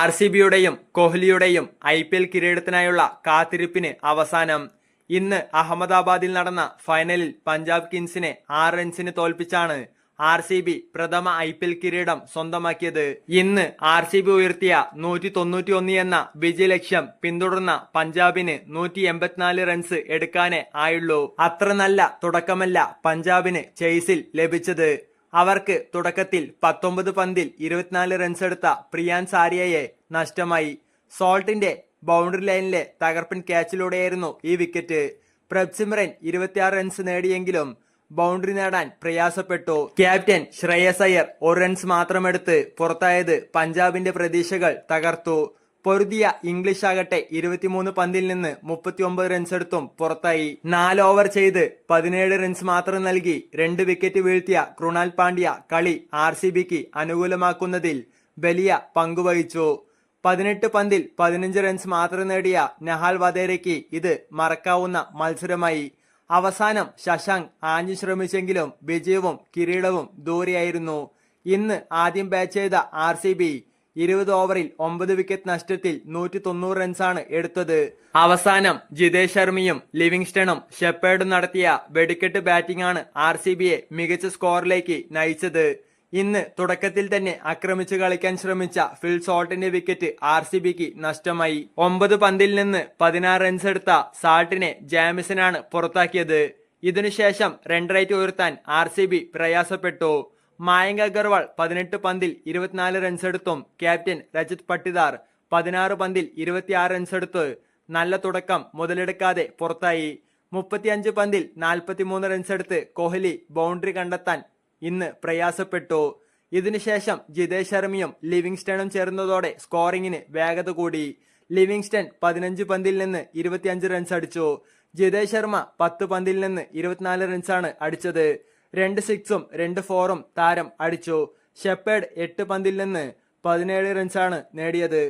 R C ബിയുടെയും കോഹ്ലിയുടെയും I P L കിരീടത്തിനായുള്ള കാത്തിരിപ്പിന് അവസാനം. ഇന്ന് അഹമ്മദാബാദിൽ നടന്ന ഫൈനലിൽ പഞ്ചാബ് കിങ്സിനെ ആറ് റൺസിന് തോൽപ്പിച്ചാണ് ആർ സി ബി പ്രഥമ ഐ പി എൽ കിരീടം സ്വന്തമാക്കിയത്. ഇന്ന് ആർ സി ബി ഉയർത്തിയ നൂറ്റി തൊണ്ണൂറ്റി ഒന്ന് എന്ന വിജയലക്ഷ്യം പിന്തുടർന്ന പഞ്ചാബിന് നൂറ്റി എൺപത്തിനാല് റൺസ് എടുക്കാനേ ആയുള്ളൂ. അത്ര നല്ല തുടക്കമല്ല പഞ്ചാബിന് ചേസിൽ ലഭിച്ചത്. അവർക്ക് തുടക്കത്തിൽ പത്തൊമ്പത് പന്തിൽ ഇരുപത്തിനാല് റൺസ് എടുത്ത പ്രിയാൻ സാരിയയെ നഷ്ടമായി. സോൾട്ടിന്റെ ബൗണ്ടറി ലൈനിലെ തകർപ്പൻ ക്യാച്ചിലൂടെയായിരുന്നു ഈ വിക്കറ്റ് പ്രബ്സിമറൻ ഇരുപത്തിയാറ് റൺസ് നേടിയെങ്കിലും ബൗണ്ടറി നേടാൻ പ്രയാസപ്പെട്ടു. ക്യാപ്റ്റൻ ശ്രേയസ് അയ്യർ ഒരു റൺസ് മാത്രമെടുത്ത് പുറത്തായത് പഞ്ചാബിന്റെ പ്രതീക്ഷകൾ തകർത്തു. പൊരുതിയ ഇംഗ്ലീഷ് ആകട്ടെ ഇരുപത്തിമൂന്ന് പന്തിൽ നിന്ന് മുപ്പത്തിയൊമ്പത് റൺസ് എടുത്തും പുറത്തായി. നാല് ഓവർ ചെയ്ത് പതിനേഴ് റൺസ് മാത്രം നൽകി രണ്ട് വിക്കറ്റ് വീഴ്ത്തിയ കൃണാൽ പാണ്ഡ്യ കളി ആർ സി ബിക്ക് അനുകൂലമാക്കുന്നതിൽ വലിയ പങ്കുവഹിച്ചു പതിനെട്ട് പന്തിൽ പതിനഞ്ച് റൺസ് മാത്രം നേടിയ നഹാൽ വധേരയ്ക്ക് ഇത് മറക്കാവുന്ന മത്സരമായി. അവസാനം ശശാങ്ക് ആഞ്ഞു ശ്രമിച്ചെങ്കിലും വിജയവും കിരീടവും ദൂരെയായിരുന്നു. ഇന്ന് ആദ്യം ബാറ്റ് ചെയ്ത ആർ സി ബി ഇരുപത് ഓവറിൽ ഒമ്പത് വിക്കറ്റ് നഷ്ടത്തിൽ നൂറ്റി തൊണ്ണൂറ് റൺസാണ് എടുത്തത്. അവസാനം ജിതേഷ് ശർമ്മയും ലിവിങ്സ്റ്റണും ഷെപ്പേർഡും നടത്തിയ വെടിക്കെട്ട് ബാറ്റിംഗ് ആണ് ആർ സി ബിയെ മികച്ച സ്കോറിലേക്ക് നയിച്ചത്. ഇന്ന് തുടക്കത്തിൽ തന്നെ ആക്രമിച്ചു കളിക്കാൻ ശ്രമിച്ച ഫിൽ സോൾട്ടിന്റെ വിക്കറ്റ് ആർ സി ബിക്ക് നഷ്ടമായി. ഒമ്പത് പന്തിൽ നിന്ന് പതിനാറ് റൺസ് എടുത്ത സാൾട്ടിനെ ജാമിസനാണ് പുറത്താക്കിയത്. ഇതിനുശേഷം റൺ റേറ്റ് ഉയർത്താൻ ആർ സി ബി പ്രയാസപ്പെട്ടു. മായങ്ക് അഗർവാൾ പതിനെട്ട് പന്തിൽ ഇരുപത്തിനാല് റൺസെടുത്തും ക്യാപ്റ്റൻ രജത് പട്ടിദാർ പതിനാറ് പന്തിൽ ഇരുപത്തിയാറ് റൺസെടുത്ത് നല്ല തുടക്കം മുതലെടുക്കാതെ പുറത്തായി. മുപ്പത്തിയഞ്ച് പന്തിൽ നാൽപ്പത്തിമൂന്ന് റൺസ് എടുത്ത് കോഹ്ലി ബൗണ്ടറി കണ്ടെത്താൻ ഇന്ന് പ്രയാസപ്പെട്ടു. ഇതിനുശേഷം ജിതേഷ് ശർമ്മയും ലിവിങ്സ്റ്റണും ചേർന്നതോടെ സ്കോറിംഗിന് വേഗത കൂടി. ലിവിങ്സ്റ്റൺ പതിനഞ്ച് പന്തിൽ നിന്ന് ഇരുപത്തിയഞ്ച് റൺസ് അടിച്ചു. ജിതേഷ് ശർമ്മ പത്ത് പന്തിൽ നിന്ന് ഇരുപത്തിനാല് റൺസാണ് അടിച്ചത്. രണ്ട് സിക്സും രണ്ട് ഫോറും താരം അടിച്ചു. ഷെപ്പേഡ് എട്ട് പന്തിൽ നിന്ന് പതിനേഴ് റൺസാണ് നേടിയത്.